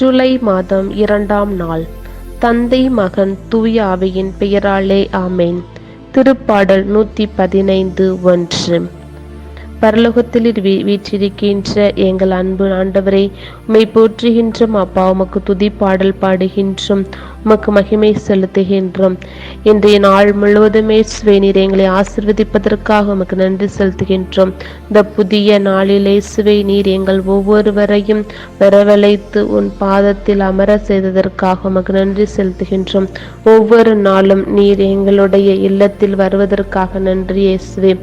ஜூலை மாதம் இரண்டாம் நாள். தந்தை மகன் தூய ஆவியின் பெயராலே ஆமேன். திருப்பாடல் நூற்றி பதினைந்து ஒன்று. பரலோகத்தில் வீ- வீற்றிருக்கின்ற எங்கள் அன்பு ஆண்டவரை உம்மை போற்றுகின்றோம் அப்பா உமக்கு துதி பாடல் பாடுகின்றோம் உமக்கு மகிமை செலுத்துகின்றோம். இன்றைய நாள் முழுவதுமே சுவைநீர் எங்களை ஆசிர்வதிப்பதற்காக உமக்கு நன்றி செலுத்துகின்றோம். இந்த புதிய நாளிலே சுவை நீர் எங்கள் ஒவ்வொருவரையும் வரவழைத்து உன் பாதத்தில் அமர செய்ததற்காக உமக்கு நன்றி செலுத்துகின்றோம். ஒவ்வொரு நாளும் நீர் எங்களுடைய இல்லத்தில் வருவதற்காக நன்றி இயேசுவே.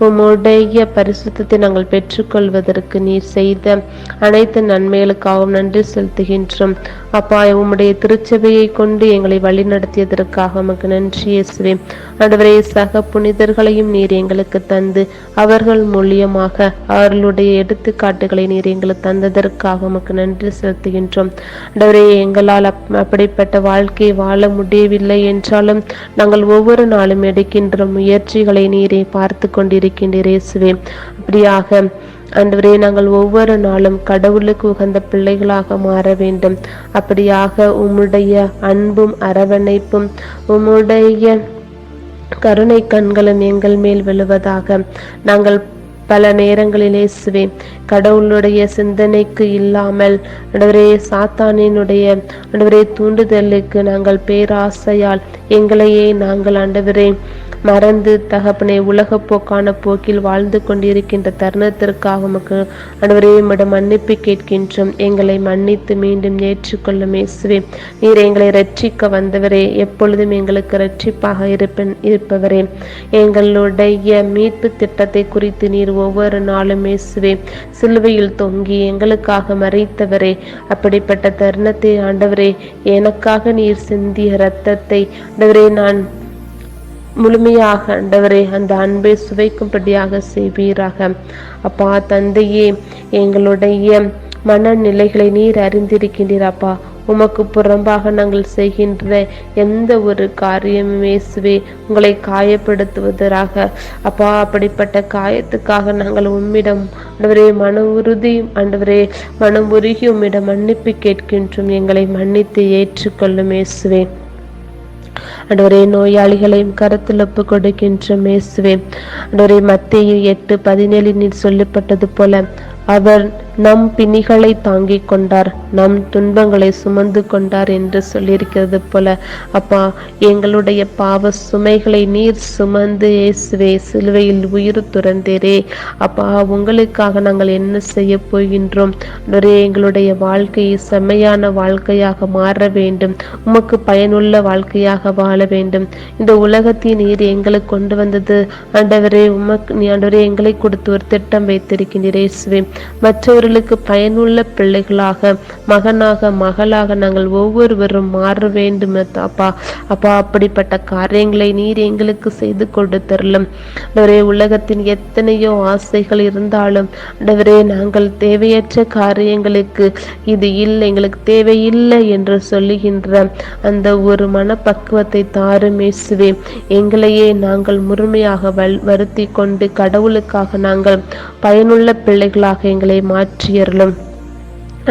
உம்முடைய பரிசுத்தத்தை நாங்கள் பெற்றுக்கொள்வதற்கு நீர் செய்த அனைத்து நன்மைகளுக்காகவும் நன்றி செலுத்துகின்றோம். அப்பா உம்முடைய திருச்சபையை கொண்டு எங்களை வழிநடத்தியதற்காக உமக்கு நன்றி இயேசுவே. அடுவரே சக புனிதர்களையும் நீர் எங்களுக்கு தந்து அவர்கள் மூலியமாக அவர்களுடைய எடுத்துக்காட்டுகளை நீர் எங்களுக்கு தந்ததற்காக உமக்கு நன்றி செலுத்துகின்றோம். அடுவரே எங்களால் அப்- அப்படிப்பட்ட வாழ்க்கையை வாழ முடியவில்லை என்றாலும் நாங்கள் ஒவ்வொரு நாளும் எடுக்கின்ற முயற்சிகளை நீரை பார்த்து கொண்டிருக்கின்றீர் இயேசுவே. அப்படியாக அன்றுவரே நாங்கள் ஒவ்வொரு நாளும் கடவுளுக்கு உகந்த பிள்ளைகளாக மாற வேண்டும். அப்படியாக உம்முடைய அன்பும் அரவணைப்பும் உம்முடைய கருணை கண்களும் எங்கள் மேல் விழுவதாக நாங்கள் பல நேரங்களிலே சுவே கடவுளுடைய சிந்தனைக்கு இல்லாமல் நடுவரே சாத்தானினுடைய நடுவரே தூண்டுதலுக்கு நாங்கள் பேராசையால் எங்களையே நாங்கள் ஆண்டவரே மறந்து தகப்பனை உலகப்போக்கான போக்கில் வாழ்ந்து கொண்டிருக்கின்ற தருணத்திற்காக உமக்கு ஆண்டவரே உம்மிடம் மன்னிப்பு கேட்கின்றோம். எங்களை மன்னித்து மீண்டும் ஏற்றுக்கொள்ளும் இயேசுவே. நீர் எங்களை ரட்சிக்க வந்தவரே. எப்பொழுதும் எங்களுக்கு ரட்சிப்பாக இருப்பன் இருப்பவரே. எங்களுடைய மீட்பு திட்டத்தை குறித்து நீர் ஒவ்வொரு நாளும் இயேசுவே சிலுவையில் தொங்கி எங்களுக்காக மறைத்தவரே. அப்படிப்பட்ட தருணத்தை ஆண்டவரே எனக்காக நீர் சிந்திய இரத்தத்தை ஆண்டவரே நான் முழுமையாக ஆண்டவரே அந்த அன்பை சுவைக்கும்படியாக செய்வீராக. அப்பா தந்தையே எங்களுடைய மனநிலைகளை நீர் அறிந்திருக்கின்றீரப்பா உமக்கு புறம்பாக நாங்கள் செய்கின்ற எந்த ஒரு காரியமும் சுவே உங்களை காயப்படுத்துவதற்காக. அப்பா அப்படிப்பட்ட காயத்துக்காக நாங்கள் உம்மிடம் ஆண்டவரே மன உறுதி ஆண்டவரே மனம் உருகி உம்மிடம் மன்னிப்பு கேட்கின்றோம். எங்களை மன்னித்து ஏற்றுக்கொள்ளும் இயேசுவே. அன்றுவரே நோயாளிகளையும் கருத்தில் ஒப்பு கொடுக்கின்ற மேசுவே அன்றுவரே மத்திய எட்டு பதினேழில் நீர் சொல்லப்பட்டது போல அவர் நம் பிணிகளை தாங்கிக் கொண்டார். நம் துன்பங்களை சுமந்து கொண்டார் என்று சொல்லியிருக்கிறது போல அப்பா எங்களுடைய பாவ சுமைகளை நீர் சுமந்து இயேசுவே சிலுவையில் உயிர் துறந்தீரே. அப்பா உங்களுக்காக நாங்கள் என்ன செய்ய போகின்றோம்? எங்களுடைய வாழ்க்கையை செம்மையான வாழ்க்கையாக மாற வேண்டும். உமக்கு பயனுள்ள வாழ்க்கையாக வாழ வேண்டும். இந்த உலகத்தை நீர் எங்களுக்கு கொண்டு வந்தது. ஆண்டவரே உமக்கு நீ ஆண்டவரே எங்களை கொடுத்து ஒரு திட்டம் வைத்திருக்கின்றீர் இயேசுவே. மற்றவர்களுக்கு பயனுள்ள பிள்ளைகளாக மகனாக மகளாக நாங்கள் ஒவ்வொருவரும் மாற வேண்டும். அப்பா அப்பா அப்படிப்பட்ட காரியங்களை நீர் எங்களுக்கு செய்து கொடுத்தரலும். ஆண்டவரே உலகத்தின் எத்தனையோ ஆசைகள் இருந்தாலும் ஆண்டவரே நாங்கள் தேவையற்ற காரியங்களுக்கு இது இல்லை எங்களுக்கு தேவையில்லை என்று சொல்லுகின்ற அந்த ஒரு மனப்பக்குவத்தை தாருமேசுவே எங்களையே நாங்கள் முழுமையாக வல் வருத்தி கொண்டு கடவுளுக்காக நாங்கள் பயனுள்ள பிள்ளைகளாக எங்களை மாற்றியறலும்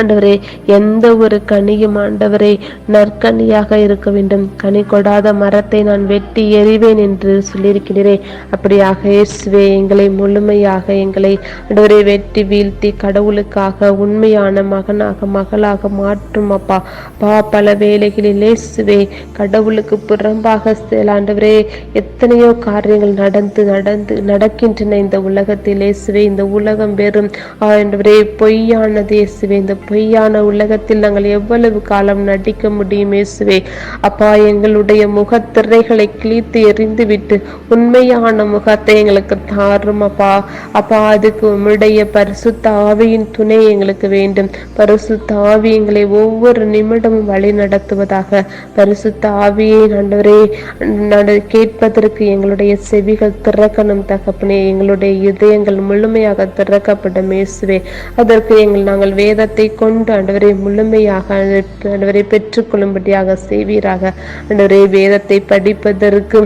ஆண்டவரே எந்த ஒரு கனியும் ஆண்டவரே நற்கனியாக இருக்க வேண்டும். கனி கொடாத மரத்தை நான் வெட்டி எறிவேன் என்று சொல்லியிருக்கிறேன் அப்படியாக இயேசுவே எங்களை முழுமையாக எங்களை ஆண்டவரே வெட்டி வீழ்த்தி கடவுளுக்காக உண்மையான மகனாக மகளாக மாற்றும் அப்பா. பா பல வேளைகளில் இயேசுவே கடவுளுக்கு புறம்பாக செயல் ஆண்டவரே எத்தனையோ காரியங்கள் நடந்து நடந்து நடக்கின்றன இந்த உலகத்தில். இயேசுவே இந்த உலகம் வெறும் ஆண்டவரே பொய்யானது. இயேசுவே இந்த பொய்யான உலகத்தில் நாங்கள் எவ்வளவு காலம் நடிக்க முடியும் இயேசுவே? அப்பா எங்களுடைய முகத்திரைகளை கிழித்து எறிந்துவிட்டு உண்மையான முகத்தை எங்களுக்கு தாரும் அப்பா. அப்பா அதுக்கு உம்முடைய பரிசுத்த ஆவியின் துணை எங்களுக்கு வேண்டும். பரிசுத்த ஆவி எங்களை ஒவ்வொரு நிமிடமும் வழி நடத்துவதாக. பரிசுத்த ஆவியை ஆண்டவரே நட- கேட்பதற்கு எங்களுடைய செவிகள் திறக்கணும் தகப்பனே. எங்களுடைய இதயங்கள் முழுமையாக திறக்கப்படும் இயேசுவே. அதற்கு எங்கள் நாங்கள் வேதத்தை கொண்டு ஆண்டவரை முழுமையாக ஆண்டவரை பெற்றுக்கொள்ளும்படியாக செய்வீராக. ஆண்டவரே வேதத்தை படிப்பதற்கு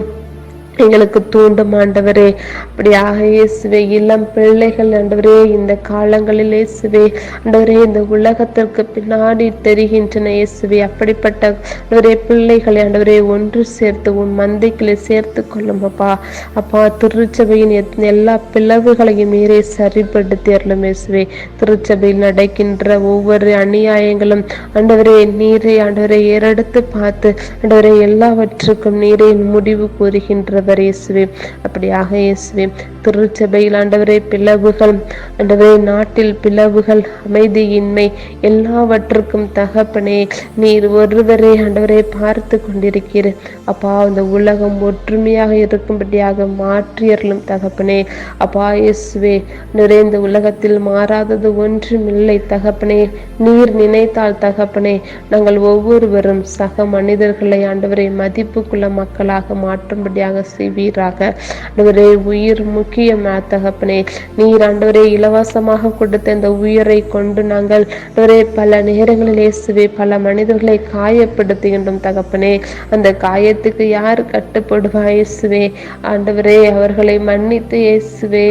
எங்களுக்கு தூண்டும் ஆண்டவரே. அப்படியாக இயேசுவே இளம் பிள்ளைகள் ஆண்டவரே இந்த காலங்களில் இயேசுவே ஆண்டவரே இந்த உலகத்திற்கு பின்னாடி தெரிகின்றன இயேசுவே. அப்படிப்பட்ட ஆண்டவரே பிள்ளைகளை ஆண்டவரே ஒன்று சேர்த்து உன் மந்தைகளை சேர்த்து கொள்ளும் அப்பா. அப்பா திருச்சபையின் எத்- எல்லா பிளவுகளையும் நீரே சரிப்படுத்தி அருளும் இயேசுவே. திருச்சபையில் நடக்கின்ற ஒவ்வொரு அநியாயங்களும் ஆண்டவரே நீரை ஆண்டவரை ஏறெடுத்து பார்த்து ஆண்டவரை எல்லாவற்றுக்கும் நீரே முடிவு கூறுகின்ற ஆண்டவர் இயேசுவே அப்படியாக இயேசுவே திருச்சபையில் ஆண்டவரே பிளவுகள் ஆண்டவரே நாட்டில் பிளவுகள் அமைதியின்மை எல்லாவற்றுக்கும் தகப்பனே நீர் ஒருவரே ஆண்டவரை பார்த்து கொண்டிருக்கிற அப்பா இந்த உலகம் ஒற்றுமையாக இருக்கும்படியாக மாற்றியர்களும் தகப்பனே. அப்பா இயேசுவே நிறைந்த உலகத்தில் மாறாதது ஒன்றுமில்லை தகப்பனே. நீர் நினைத்தால் தகப்பனே நாங்கள் ஒவ்வொருவரும் சக மனிதர்களை ஆண்டவரை மதிப்புக்குள்ள மக்களாக மாற்றும்படியாக செய்வீராக. ஆண்டவரே உயிர் முக்கியமா தகப்பனே நீர் ஆண்டவரே இலவசமாக கொடுத்த இந்த உயிரை கொண்டு நாங்கள் ஆண்டவரே பல நேரங்களில் இயேசுவே பல மனிதர்களை காயப்படுத்துகின்றோம் தகப்பனே. அந்த காயத்துக்கு யார் கட்டுப்படுவா இயேசுவே? ஆண்டவரே அவர்களை மன்னித்து இயேசுவே.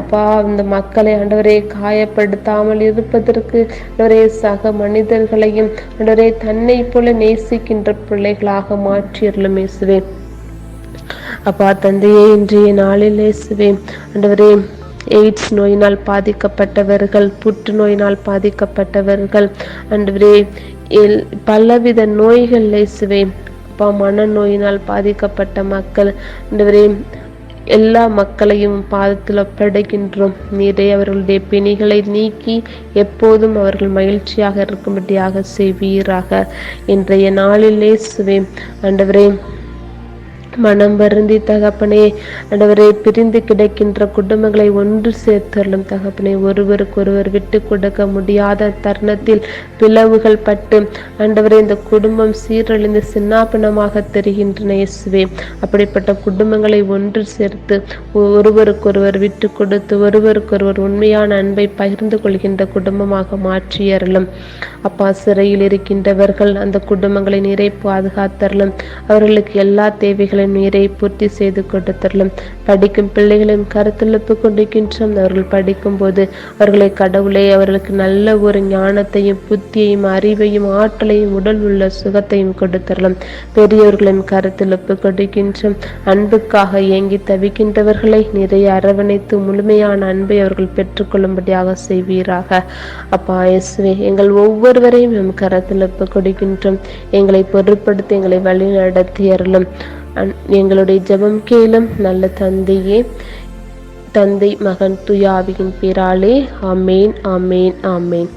அப்பா இந்த மக்களை ஆண்டவரே காயப்படுத்தாமல் இருப்பதற்கு ஆண்டவரே சக மனிதர்களையும் ஆண்டவரே தன்னை போல நேசிக்கின்ற பிள்ளைகளாக மாற்றியருளும் இயேசுவே. அப்பா தந்தையே இன்றைய நாளில் இயேசுவே ஆண்டவரே எய்ட்ஸ் நோயினால் பாதிக்கப்பட்டவர்கள் புற்றுநோயினால் பாதிக்கப்பட்டவர்கள் ஆண்டவரே எல்- பலவித நோய்கள் இயேசுவே அப்பா மனநோயினால் பாதிக்கப்பட்ட மக்கள் ஆண்டவரே எல்லா மக்களையும் பாதத்தில் ஒப்படைக்கின்றோம். நீரே அவர்களுடைய பிணிகளை நீக்கி எப்போதும் அவர்கள் மகிழ்ச்சியாக இருக்கும்படியாக செய்வீராக. இன்றைய நாளில் இயேசுவே ஆண்டவரே மனம் வருந்தி தகப்பனே. ஆண்டவரே பிரிந்து கிடக்கின்ற குடும்பங்களை ஒன்று சேர்த்தருளும் தகப்பனே. ஒருவருக்கு ஒருவர் விட்டு கொடுக்க முடியாத தருணத்தில் பிளவுகள் பட்டு ஆண்டவரே இந்த குடும்பம் சீரழிந்து சின்னாபனமாக தெரிகின்றன இயேசுவே. அப்படிப்பட்ட குடும்பங்களை ஒன்று சேர்த்து ஒருவருக்கொருவர் விட்டு கொடுத்து ஒருவருக்கொருவர் உண்மையான அன்பை பகிர்ந்து கொள்கின்ற குடும்பமாக மாற்றியறலும் அப்பா சிறையில் இருக்கின்றவர்கள் அந்த குடும்பங்களை நிறை பாதுகாத்தரலும். அவர்களுக்கு எல்லா தேவைகளையும் நீரை பூர்த்தி செய்து கொடுத்தரலும் படிக்கும் பிள்ளைகளின் கருத்துழுப்பு கொண்டிருக்கின்றோம். அவர்கள் படிக்கும் போது அவர்களை கடவுளே அவர்களுக்கு நல்ல ஒரு ஞானத்தையும் புத்தியையும் அறிவையும் ஆற்றலையும் உடல் உள்ள சுகத்தையும் கொடுத்தரலும் பெரியவர்களின் கருத்துழுப்பு கொடுக்கின்றோம் அன்புக்காக ஏங்கி தவிக்கின்றவர்களை நிறைய அரவணைத்து முழுமையான அன்பை அவர்கள் பெற்றுக்கொள்ளும்படியாக செய்வீராக. அப்பா இயேசுவே எங்கள் ஒவ்வொருவரையும் நம் கரத்தில் கொடுக்கின்றோம் எங்களை பொருட்படுத்தி எங்களை வழி நடத்தி அருளும் எங்களுடைய ஜெபம் கேளும் நல்ல தந்தையே தந்தை மகன் துயாவியின் பேராலே ஆமேன் ஆமேன் ஆமேன்.